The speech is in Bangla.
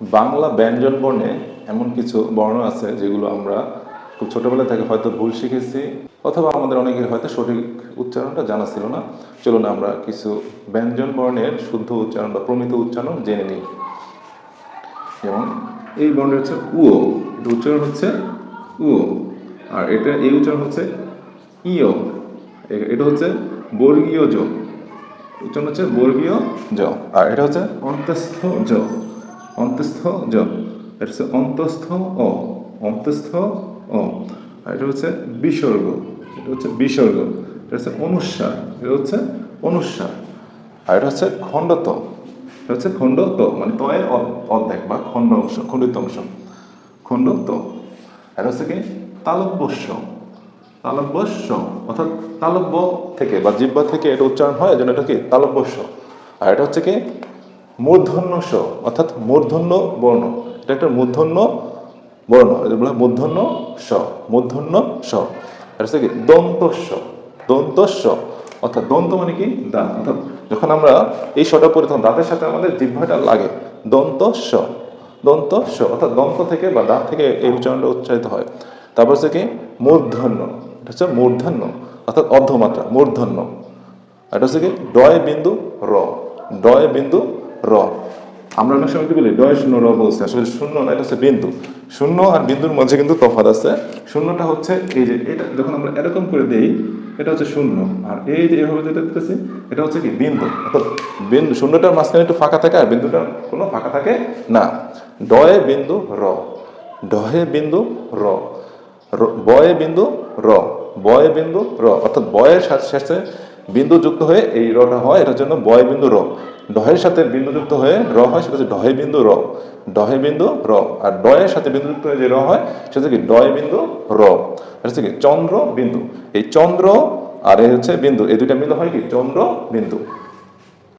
বাংলা ব্যঞ্জন বর্ণে এমন কিছু বর্ণ আছে যেগুলো আমরা খুব ছোটবেলা থেকে হয়তো ভুল শিখেছি, অথবা আমাদের অনেকের হয়তো সঠিক উচ্চারণটা জানা ছিল না। চলুন আমরা কিছু ব্যঞ্জন বর্ণের শুদ্ধ উচ্চারণ বা প্রমিত উচ্চারণ জেনে নিই। যেমন, এই বর্ণটা হচ্ছে উও, এটা উচ্চারণ হচ্ছে উও, আর এটা, এই উচ্চারণ হচ্ছে ইও এটা হচ্ছে বর্গীয় জ উচ্চারণ হচ্ছে বর্গীয় জ আর এটা হচ্ছে অন্তস্থ জ অন্তস্থ জ। এটা হচ্ছে অন্তস্থ অ। অন্তস্থ অ। আর এটা হচ্ছে বিসর্গ। এটা হচ্ছে বিসর্গ। এটা হচ্ছে অনুস্বার এটা হচ্ছে অনুস্বার আর এটা হচ্ছে খণ্ডত। এটা হচ্ছে খণ্ডত। মানে তয়ের অর্ধেক বা খণ্ড অংশ, খণ্ডিত অংশ। খণ্ডত। এটা হচ্ছে কি? তালব্যস্য। তালব্যস্য। অর্থাৎ তালব্য থেকে বা জিব্বা থেকে এটা উচ্চারণ হয়, এজন্য এটা কি? তালব্যস্য। আর এটা হচ্ছে কি? মূর্ধন্য স অর্থাৎ মূর্ধন্য বর্ণ। এটা একটা মূর্ধন্য বর্ণ এটা বলা মূর্ধন্য স মূর্ধন্য স এটা হচ্ছে কি দন্তস্য দন্তস্য অর্থাৎ দন্ত মানে কি? দাঁত অর্থাৎ যখন আমরা এই শটা পড়ি, তখন দাঁতের সাথে আমাদের জিহ্বাটা লাগে। দন্তস্য দন্তস্য অর্থাৎ দন্ত থেকে বা দাঁত থেকে এই উচ্চারণটা উচ্চারিত হয়। তারপর হচ্ছে কি, মূর্ধন্য, এটা হচ্ছে মূর্ধন্য, অর্থাৎ অর্ধমাত্রা, মূর্ধন্য। এটা হচ্ছে কি, ডয় বিন্দু র, ডয় বিন্দু র। আমরা অনেক সময় কি বলি? ডয় শূন্য, র বলছি। আসলে শূন্য না, এটা হচ্ছে বিন্দু। শূন্য আর বিন্দুর মধ্যে কিন্তু তফাৎ আছে। শূন্যটা হচ্ছে এই যে এটা, যখন আমরা এরকম করে দেই, এটা হচ্ছে শূন্য। আর এই যে এভাবে যেটা দিতেছি, এটা হচ্ছে কি? বিন্দু। অর্থাৎ বিন্দু, শূন্যটার মাঝখানে একটু ফাঁকা থাকে আর বিন্দুটার কোনো ফাঁকা থাকে না। ডয়ে বিন্দু, র। ডয়ে বিন্দু, র। বয়ে বিন্দু, র। বয়ে বিন্দু, র। অর্থাৎ বয়ের সাথে শেষে বিন্দু যুক্ত হয়ে এই রটা হয়, এটার জন্য বয় বিন্দু, র। ডহের সাথে বিন্দুযুক্ত হয়ে র হয়, সেটা হচ্ছে ডহে বিন্দু র। ডহে বিন্দু র। আর ডয়ের সাথে বিন্দুযুক্ত হয়ে যে র হয়, সেটা হচ্ছে কি ডয় বিন্দু র। সেটা হচ্ছে কি চন্দ্র বিন্দু। এই চন্দ্র আর এই হচ্ছে বিন্দু। এই দুইটা মিলে হয় কি? চন্দ্র বিন্দু।